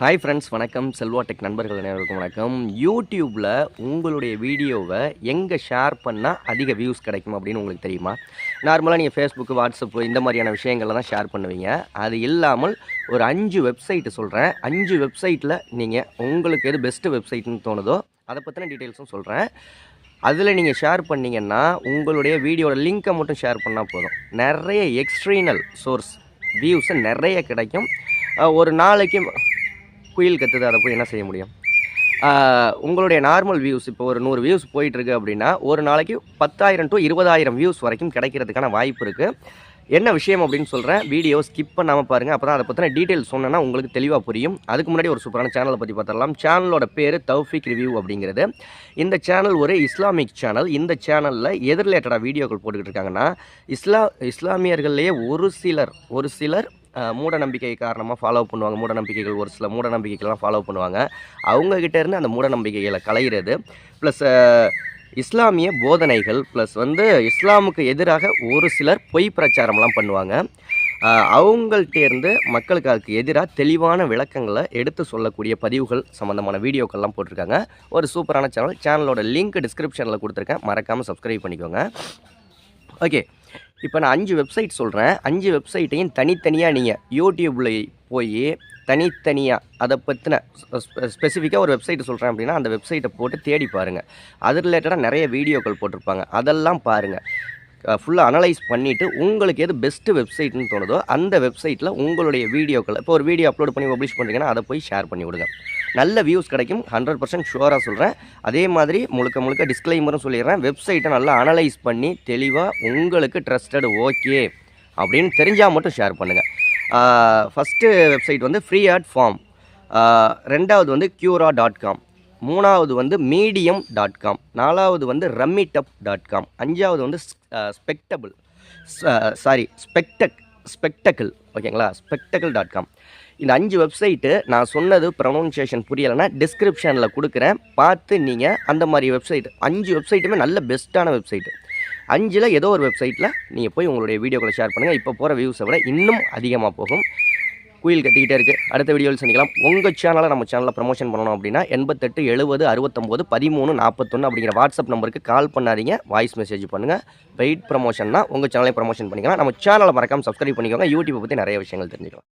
Hi friends வணக்கம். Selva tech நண்பர்கள் அனைவருக்கும் வணக்கம். யூடியூப்பில் உங்களுடைய வீடியோவை எங்கே ஷேர் பண்ணால் அதிக வியூஸ் கிடைக்கும் அப்படின்னு உங்களுக்கு தெரியுமா? நார்மலாக நீங்கள் ஃபேஸ்புக்கு வாட்ஸ்அப்பு இந்த மாதிரியான விஷயங்களை தான் ஷேர் பண்ணுவீங்க. அது இல்லாமல் ஒரு அஞ்சு வெப்சைட்டு சொல்கிறேன் அஞ்சு வெப்சைட்டில் நீங்கள் உங்களுக்கு எது பெஸ்ட்டு வெப்சைட்னு தோணுதோ அதை பற்றின டீட்டெயில்ஸும் சொல்கிறேன் அதில் நீங்கள் ஷேர் பண்ணிங்கன்னா உங்களுடைய வீடியோட லிங்க்கை மட்டும் ஷேர் பண்ணால் போதும். நிறைய எக்ஸ்ட்ரீனல் சோர்ஸ் வியூஸு நிறைய கிடைக்கும். ஒரு நாளைக்கு குயில் கத்துது அதை போய் என்ன செய்ய முடியும்? உங்களுடைய நார்மல் வியூஸ் இப்போ ஒரு நூறு வியூஸ் போயிட்டுருக்கு அப்படின்னா ஒரு நாளைக்கு பத்தாயிரம் டு இருபதாயிரம் வியூஸ் வரைக்கும் கிடைக்கிறதுக்கான வாய்ப்பு இருக்குது என்ன விஷயம் அப்படின்னு சொல்கிறேன் வீடியோ ஸ்கிப் பண்ணாமல் பாருங்கள் அப்போ தான் அதை பற்றின டீட்டெயில் சொன்னேன்னா உங்களுக்கு தெளிவாக புரியும். அதுக்கு முன்னாடி ஒரு சூப்பரான சேனலை பற்றி பார்த்துடலாம் சேனலோட பேர் தௌஃபிக் ரிவ்யூ அப்படிங்கிறது. இந்த சேனல் ஒரு இஸ்லாமிக் சேனல் இந்த சேனலில் எது ரிலேட்டடாக வீடியோக்கள் போட்டுக்கிட்டு இருக்காங்கன்னா இஸ்லா இஸ்லாமியர்கள்லேயே ஒரு சிலர் ஒரு சிலர் மூட நம்பிக்கை காரணமாக ஃபாலோ பண்ணுவாங்க. மூட நம்பிக்கைகள் ஒரு சில மூட நம்பிக்கைகள்லாம் ஃபாலோ பண்ணுவாங்க. அவங்கக்கிட்ட இருந்து அந்த மூட நம்பிக்கைகளை களையிறது ப்ளஸ் இஸ்லாமிய போதனைகள் ப்ளஸ் வந்து இஸ்லாமுக்கு எதிராக ஒரு சிலர் பொய் பிரச்சாரம்லாம் பண்ணுவாங்க. அஹ், அவங்கள்ட்ட இருந்து மக்களுக்கு அதுக்கு எதிராக தெளிவான விளக்கங்களை எடுத்து சொல்லக்கூடிய பதிவுகள் சம்மந்தமான வீடியோக்கள்லாம் போட்டிருக்காங்க. ஒரு சூப்பரான சேனல் சேனலோட லிங்க் டிஸ்கிரிப்ஷனில் கொடுத்துருக்கேன். மறக்காமல் சப்ஸ்கிரைப் பண்ணிக்கோங்க. ஓகே இப்போ நான் அஞ்சு வெப்சைட் சொல்கிறேன் அஞ்சு வெப்சைட்டையும் தனித்தனியாக நீங்கள் யூடியூப்பில் போய் தனித்தனியாக அதை பற்றின ஸ்பெசிஃபிக்காக ஒரு வெப்சைட்டு சொல்கிறேன் அப்படின்னா அந்த வெப்சைட்டை போட்டு தேடி பாருங்கள் அது ரிலேட்டடாக நிறைய வீடியோக்கள் போட்டிருப்பாங்க. அதெல்லாம் பாருங்கள் ஃபுல்லாக அனலைஸ் பண்ணிவிட்டு உங்களுக்கு எது பெஸ்ட்டு வெப்சைட்னு தோணுதோ அந்த வெப்சைட்டில் உங்களுடைய வீடியோக்கள் இப்போ ஒரு வீடியோ அப்லோட் பண்ணி பப்ளிஷ் பண்ணுறீங்கன்னா அதை போய் ஷேர் பண்ணி விடுங்க. நல்ல வியூஸ் கிடைக்கும். ஹண்ட்ரட் பர்சன்ட் ஷுவராக சொல்கிறேன் அதே மாதிரி முழுக்க முழுக்க டிஸ்க்ளைமரும் சொல்லிடுறேன். வெப்சைட்டை நல்லா அனலைஸ் பண்ணி தெளிவாக உங்களுக்கு ட்ரஸ்டட் ஓகே அப்படின்னு தெரிஞ்சால் மட்டும் ஷேர் பண்ணுங்கள் ஃபஸ்ட்டு வெப்சைட் வந்து ஃப்ரீ ஆட் ஃபார்ம் ரெண்டாவது வந்து க்யூரா டாட் காம் மூணாவது வந்து மீடியம் டாட் காம் நாலாவது வந்து ரம்மிடப் டாட் காம் அஞ்சாவது வந்து ஸ்பெக்டபிள் சாரி ஸ்பெக்டக் ஸ்பெக்டக்கிள் ஓகேங்களா? ஸ்பெக்டக்கிள் டாட் காம் இந்த அஞ்சு வெப்சைட்டு நான் சொன்னது ப்ரொனவுன்சியேஷன் புரியலைன்னா டிஸ்கிரிப்ஷனில் கொடுக்குறேன். பார்த்து நீங்கள் அந்த மாதிரி வெப்சைட் அஞ்சு வெப்சைட்டுமே நல்ல பெஸ்ட்டான வெப்சைட்டு அஞ்சில் ஏதோ ஒரு வெப்சைட்டில் நீங்கள் போய் உங்களுடைய வீடியோக்களை ஷேர் பண்ணுங்கள் இப்போ போகிற வியூஸை விட இன்னும் அதிகமாக போகும். குயில் கத்திக்கிட்டே இருக்குது அடுத்த வீடியோவில் சந்திக்கலாம். உங்கள் சேனலை நம்ம சேனலில் ப்ரமோஷன் பண்ணணும் அப்படின்னா எண்பத்தெட்டு எழுபது அறுபத்தொம்போது பதிமூணு நாற்பத்தொன்று அப்படிங்கிற வாட்ஸ்அப் நம்பருக்கு கால் பண்ணாதீங்க. வாய்ஸ் மெசேஜ் பண்ணுங்கள் வெயிட் ப்ரமோஷன்னா உங்கள் சேனலை ப்ரமோஷன் பண்ணிக்கலாம். நம்ம சேனலை மறக்காமல் சப்ஸ்கிரைப் பண்ணிக்கோங்க. யூடியூப் பற்றி நிறைய விஷயங்கள் தெரிஞ்சுக்கலாம்.